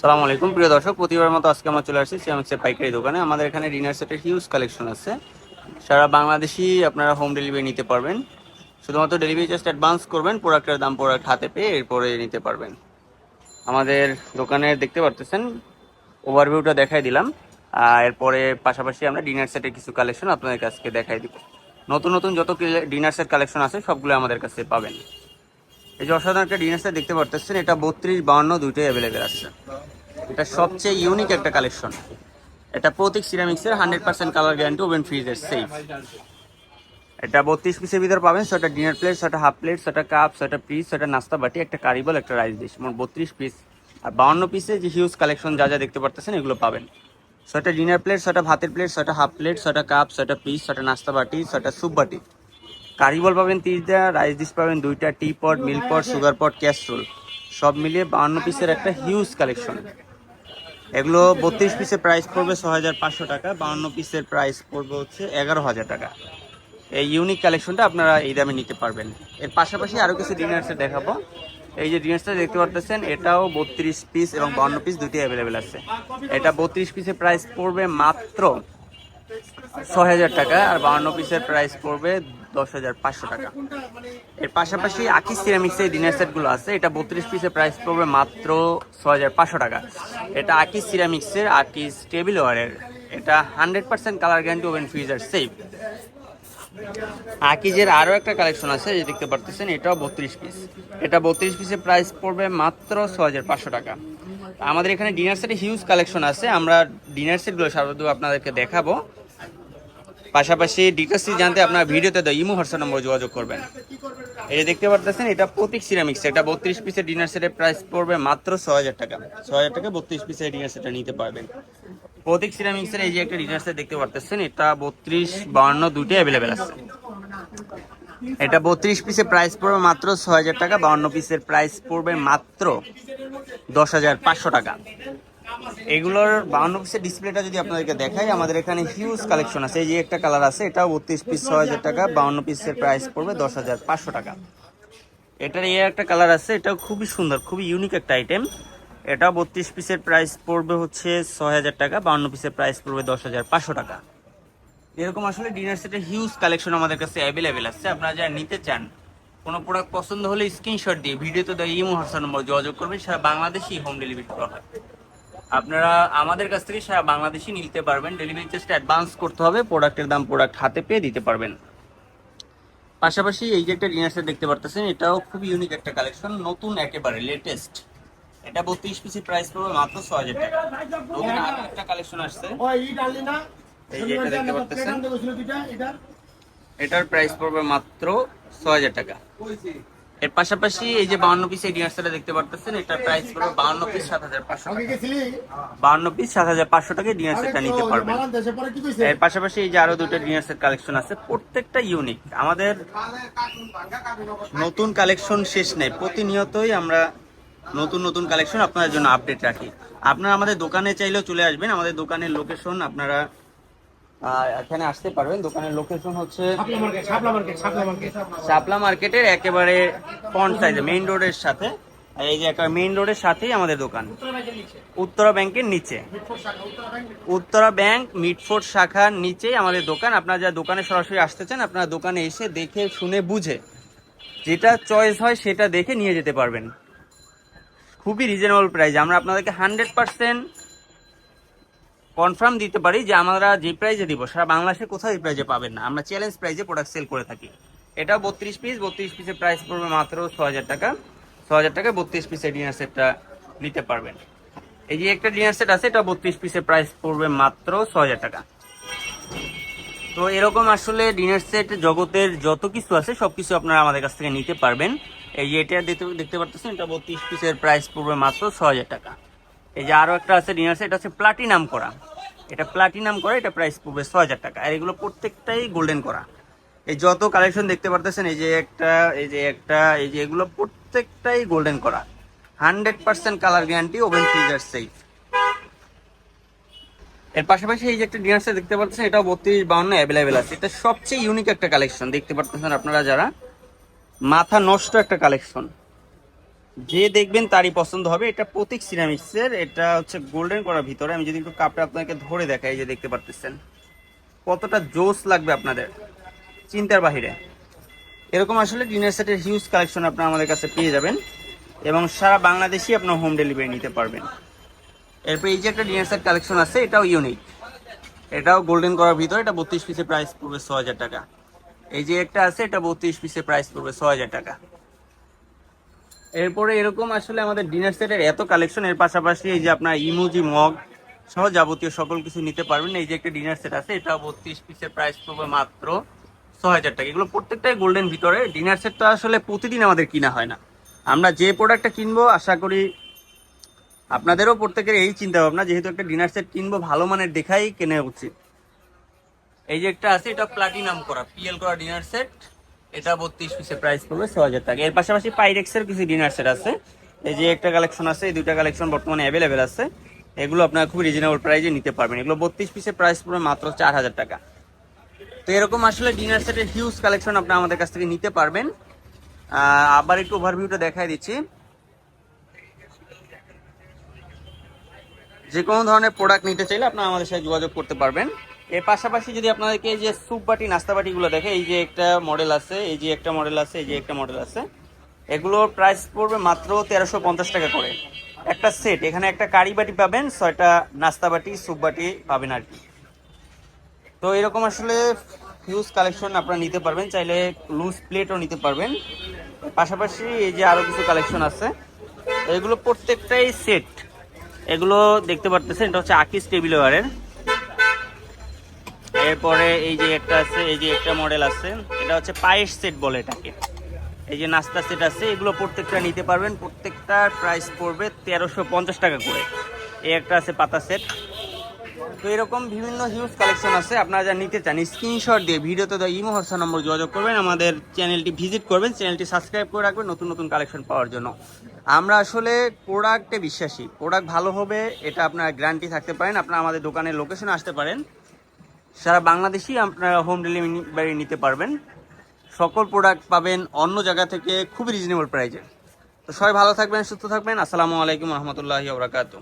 সালাম আলাইকুম। প্রিয় দর্শক প্রতিবার মতো আজকে আমরা চলে আসছি সিএমএক্সের পাইকারি দোকানে। আমাদের এখানে ডিনার সেটের হিউজ কালেকশন আছে। সারা বাংলাদেশি আপনারা হোম ডেলিভারি নিতে পারবেন। শুধুমাত্র ডেলিভারি জাস্ট অ্যাডভান্স করবেন প্রোডাক্টের দাম প্রোডাক্ট হাতে পেয়ে এরপরে নিতে পারবেন। আমাদের দোকানে দেখতে পারতেছেন ওভারভিউটা দেখাই দিলাম। আর এরপরে পাশাপাশি আমরা ডিনার সেটের কিছু কালেকশন আপনাদের কাছকে দেখাই দিব। নতুন নতুন যত ডিনার সেট কালেকশন আছে, সবগুলো আমাদের কাছে পাবেন। এই যে অসাধারণ একটা ডিনার সেট দেখতে পারতেছেন, এটা বত্রিশ বাউন্ন দুইটাই অ্যাভেলেবেল আছে। এটা সবচেয়ে ইউনিক একটা কালেকশন এটা প্রতীক সিরামিক্সের hundred percent colour guarantee oven ফ্রিজের সেফ এটা বত্রিশ পিসের ভিতরে পাবেন সেটা ডিনার প্লেট সেটা হাফ প্লেট সেটা কাপ সেটা পিস সেটা নাস্তা বাটি, একটা কারিবল একটা রাইস ডিশ মোট বত্রিশ পিস আর বাউন্ন পিসে যে হিউজ কালেকশন যা যা দেখতে পারতেছেন, এগুলো পাবেন। সেটা ডিনার প্লেট সেটা ভাতের প্লেট সেটা হাফ প্লেট সেটা কাপ সেটা পিস সেটা নাস্তা বাটি সেটা স্যুপ বাটি। কারিবল পাবেন তিনটা রাইস ডিশ পাবেন দুইটা, tea pot, milk pot, sugar pot, casserole. সব মিলিয়ে বাউন্ন পিসের একটা হিউজ কালেকশন এগুলো বত্রিশ পিসের প্রাইস পড়বে ছ হাজার পাঁচশো টাকা বাউন্ন পিসের প্রাইস পড়বে হচ্ছে এগারো হাজার টাকা। এই ইউনিক কালেকশনটা আপনারা এই দামে নিতে পারবেন। এর পাশাপাশি আরও কিছু ডিনার সেট দেখাবো। এই যে ডিনার্সটা দেখতে পারতেছেন, এটাও বত্রিশ পিস এবং বাউন্ন পিস দুটি অ্যাভেলেবেল আছে। এটা বত্রিশ পিসের প্রাইস পড়বে মাত্র ছয় হাজার টাকা আর বাউন্ন পিসের প্রাইস পড়বে দশ হাজার পাঁচশো টাকা। এর পাশাপাশি আকিস সিরামিক্সের এই ডিনার সেটগুলো আছে। এটা বত্রিশ পিসের প্রাইস পড়বে মাত্র ছ হাজার পাঁচশো টাকা। এটা আকিস সিরামিক্সের, আকিস টেবিল ওয়ারের এটা hundred percent colour guarantee oven freezer safe আকিজের আরও একটা কালেকশন আছে যে দেখতে পারতেছেন, এটাও বত্রিশ পিস এটা বত্রিশ পিসের প্রাইস পড়বে মাত্র ছ হাজার পাঁচশো টাকা। আমাদের এখানে ডিনার সেটে হিউজ কালেকশন আছে। আমরা ডিনার সেটগুলো সর্বদা আপনাদেরকে দেখাবো। পাশাপাশি ডিটেলসটি জানতে আপনার ভিডিওতে দেয় ইমো, হোয়াটসঅ্যাপ নম্বর যোগাযোগ করবেন। এই দেখতে পারতেছেন, এটা প্রতীক সিরামিক্স এটা বত্রিশ পিসের ডিনার সেটের প্রাইস পড়বে মাত্র ছ হাজার টাকা। ছ হাজার টাকা বত্রিশ পিসের ডিনার সেটটা নিতে পারবেন। প্রতীক সিরামিক্সের এই যে একটা ডিনার সেট দেখতে পারতেছেন, এটা বত্রিশ বাউন্ন দুটোই অ্যাভেলেবেল আছে। এটা বত্রিশ পিসের প্রাইস পড়বে মাত্র ছ হাজার টাকা বাউন্ন পিসের প্রাইস পড়বে মাত্র দশ হাজার পাঁচশো টাকা। এগুলোর বাউন্ন পিসের ডিসপ্লেটা যদি আপনাদেরকে দেখাই, আমাদের এখানে হিউজ কালেকশন আছে। এই যে একটা কালার আছে, এটাও বত্রিশ পিস ছ হাজার টাকা, বাউন্ন পিসের প্রাইস পড়বে দশ হাজার পাঁচশো টাকা। এটার এই একটা কালার আছে, এটাও খুবই সুন্দর, খুবই ইউনিক একটা আইটেম এটাও বত্রিশ পিসের প্রাইস পড়বে হচ্ছে ছয় হাজার টাকা, বাউন্ন পিসের প্রাইস পড়বে দশ হাজার পাঁচশো টাকা। এরকম আসলে ডিনার সেটের হিউজ কালেকশন আমাদের কাছে অ্যাভেলেবেল আছে। আপনারা যারা নিতে চান, কোনো প্রোডাক্ট পছন্দ হলে স্ক্রিনশট দিয়ে, ভিডিওতে দেওয়া ইমো, হোয়াটসঅ্যাপ নম্বর যোগাযোগ করবেন, সারা বাংলাদেশি হোম ডেলিভারি করা হয় আপনারা আমাদের কাছ থেকে সারা বাংলাদেশি নিতে পারবেন। ডেলিভারি চার্জটা অ্যাডভান্স করতে হবে প্রোডাক্টের দাম প্রোডাক্ট হাতে পেয়ে দিতে পারবেন। পাশাপাশি এই যে একটা ডিনার সেট দেখতে পারতেছেন এটাও খুব ইউনিক একটা কালেকশন নতুন একেবারে লেটেস্ট এটা বত্রিশ পিসি প্রাইস পড়বে মাত্র ছ হাজার টাকা। নতুন একটা কালেকশন আসছে। এই যে এটা দেখতে পারতেছেন? এটার প্রাইস পড়বে মাত্র ছ হাজার টাকা। এর পাশাপাশি এই যে বাউন্ন পিস এই ডিনার দেখতে পারতেছেন এটার প্রাইস পড়বে বাউন্ন পিস সাত হাজার পাঁচশো টাকা। বাউন্ন পিস সাত হাজার পাঁচশো টাকায় ডিনার সেটটা নিতে পারবেন। এর পাশাপাশি এই যে আরও দুটো ডিনার সেট কালেকশন আছে প্রত্যেকটা ইউনিক আমাদের নতুন কালেকশন শেষ নেই। প্রতিনিয়তই আমরা নতুন নতুন কালেকশন আপনাদের জন্য আপডেট রাখি। আপনারা আমাদের দোকানে চাইলেও চলে আসবেন। আমাদের দোকানের লোকেশন আপনারা এখানে আসতে পারবেন। দোকানের লোকেশন হচ্ছে শাপলা মার্কেটের একেবারে ফ্রন্ট সাইডে মেইন রোডের সাথে। এই যে একেবারে মেইন রোডের সাথেই আমাদের দোকান। উত্তরা ব্যাংকের নিচে। উত্তরা ব্যাংক মিটফোর্ড শাখার নিচেই আমাদের দোকান। আপনারা যা দোকানে সরাসরি আসতে চান আপনারা দোকানে এসে দেখে শুনে বুঝে যেটা চয়েস হয় সেটা দেখে নিয়ে যেতে পারবেন। খুবই রিজনেবল প্রাইস আমরা আপনাদেরকে হান্ড্রেড পার্সেন্ট কনফার্ম দিতে পারি যে আমরা যে প্রাইজে দিব, সারা বাংলাদেশে কোথাও এই প্রাইজে পাবেন না। আমরা চ্যালেঞ্জ প্রাইজে প্রোডাক্ট সেল করে থাকি। এটা বত্রিশ পিস বত্রিশ পিসের প্রাইস পড়বে মাত্র ছ হাজার টাকা। ছ হাজার টাকা বত্রিশ পিসের ডিনার সেটটা নিতে পারবেন। এই যে একটা ডিনার সেট আছে, এটা বত্রিশ পিসের প্রাইস পড়বে মাত্র ছ হাজার টাকা। তো এরকম আসলে ডিনার সেট জগতের যত কিছু আছে সব কিছু আপনারা আমাদের কাছ থেকে নিতে পারবেন। এই যে এটা দেখতে দেখতে পারতেছেন, এটা বত্রিশ পিসের প্রাইস পড়বে মাত্র ছ হাজার টাকা। এই যে আরও একটা আছে ডিনার সেট আছে প্লাটিনাম করা। এটা প্লাটিনাম করা, এটা প্রাইস পড়বে ছ হাজার টাকা। আর এগুলো প্রত্যেকটাই গোল্ডেন করা। এই যত কালেকশন দেখতে পারতেছেন, এই যে একটা, এই যে একটা, এই যে এগুলো প্রত্যেকটাই গোল্ডেন করা। Hundred percent colour guarantee oven freezer safe এর পাশাপাশি এই যে একটা ডিনার সেট দেখতে পাচ্ছেন এটাও বত্রিশ বাউন্ন অ্যাভেলেবেল আছে। এটা সবচেয়ে ইউনিক একটা কালেকশন দেখতে পারতেছেন আপনারা যারা। মাথা নষ্ট একটা কালেকশন যে দেখবেন তারই পছন্দ হবে। এটা প্রতীক সিরামিক্সের, এটা হচ্ছে গোল্ডেন করার ভিতরে। আমি যদি একটু কাপটা আপনাকে ধরে দেখাই যে দেখতে পারতেছেন। কতটা জোস লাগবে আপনাদের, চিন্তার বাহিরে। এরকম আসলে ডিনার সেটের হিউজ কালেকশন আপনারা আমাদের কাছে পেয়ে যাবেন এবং সারা বাংলাদেশই আপনার হোম ডেলিভারি নিতে পারবেন। এরপর এই যে একটা ডিনার সেট কালেকশন আছে, এটাও ইউনিক এটাও গোল্ডেন করার ভিতরে, এটা বত্রিশ পিসের প্রাইস পড়বে ছ হাজার টাকা। এই যে একটা আছে, এটা বত্রিশ পিসের প্রাইস পড়বে ছ হাজার টাকা। এরপরে এরকম আসলে আমাদের ডিনার সেটের এত কালেকশন এর পাশাপাশি এই যে আপনার ইমোজি মগ সহ যাবতীয় সকল কিছু নিতে পারবেন। এই যে একটা ডিনার সেট আছে, এটা বত্রিশ পিসের প্রাইস পড়বে মাত্র ছ হাজার টাকা। এগুলো প্রত্যেকটাই গোল্ডেন ভিতরে। ডিনার সেটটা আসলে প্রতিদিন আমাদের কিনা হয় না। আমরা যে প্রোডাক্টটা কিনবো, আশা করি আপনাদেরও প্রত্যেকের এই চিন্তা ভাবনা যেহেতু একটা ডিনার সেট কিনবো, ভালো মানের দেখাই কেনা উচিত। এই যে একটা আছে, এটা প্লাটিনাম করা পিএল করা ডিনার সেট এটা বত্রিশ পিসের প্রাইস পড়বে, ছ হাজার টাকা। এর পাশাপাশি পাইরেক্সের কিছু ডিনার সেট আছে। এই যে একটা কালেকশন আছে, এই দুইটা কালেকশন বর্তমানে অ্যাভেলেবেল আছে। এগুলো আপনারা খুব রিজনেবল প্রাইসে নিতে পারবেন। এগুলো বত্রিশ পিসের প্রাইস পড়বে মাত্র চার হাজার টাকা। তো এরকম আসলে ডিনার সেটের হিউজ কালেকশন আপনারা আমাদের কাছ থেকে নিতে পারবেন। আবার একটু ওভারভিউটা দেখাই দিচ্ছি। যে কোনো ধরনের প্রোডাক্ট নিতে চাইলে আপনারা আমাদের সাথে যোগাযোগ করতে পারবেন। এর পাশাপাশি যদি আপনাদেরকে এই যে স্যুপ বাটি, নাস্তা বাটিগুলো দেখে, এই যে একটা মডেল আছে, এই যে একটা মডেল আছে, এই যে একটা মডেল আছে, এগুলোর প্রাইস পড়বে মাত্র তেরোশো পঞ্চাশ টাকা করে। একটা সেট এখানে একটা কারি বাটি পাবেন, ছয়টা নাস্তা বাটি স্যুপ বাটি পাবেন আর কি। তো এরকম আসলে হিউজ কালেকশন আপনারা নিতে পারবেন, চাইলে লুজ প্লেটও নিতে পারবেন। পাশাপাশি এই যে আরও কিছু কালেকশন আছে, এগুলো প্রত্যেকটাই সেট এগুলো দেখতে পারতেছেন, এটা হচ্ছে আকিস টেবিল ওয়ারের এরপরে এই যে একটা আছে, এই যে একটা মডেল আছে, এটা হচ্ছে পায়েস সেট বলে এটাকে। এই যে নাস্তা সেট আছে, এগুলো প্রত্যেকটা নিতে পারবেন প্রত্যেকটার প্রাইস পড়বে তেরোশো পঞ্চাশ টাকা করে। এই একটা আছে পাতা সেট তো এরকম বিভিন্ন হিউজ কালেকশন আছে, আপনারা যা নিতে চান স্ক্রিনশট দিয়ে ভিডিওতে দেওয়া ইমো, হোয়াটসঅ্যাপ নম্বর যোগাযোগ করবেন, আমাদের চ্যানেলটি ভিজিট করবেন চ্যানেলটি সাবস্ক্রাইব করে রাখবেন নতুন নতুন কালেকশন পাওয়ার জন্য। আমরা আসলে প্রোডাক্টে বিশ্বাসী। প্রোডাক্ট ভালো হবে, এটা আপনার গ্যারান্টি থাকতে পারেন, আপনারা আমাদের দোকানের লোকেশনে আসতে পারেন। সারা বাংলাদেশেই আপনারা হোম ডেলিভারি নিতে পারবেন। সকল প্রোডাক্ট পাবেন অন্য জায়গা থেকে খুবই রিজনেবল প্রাইজে তো সবাই ভালো থাকবেন, সুস্থ থাকবেন। আসসালামু আলাইকুম রহমতুল্লাহি ওবরাকাতু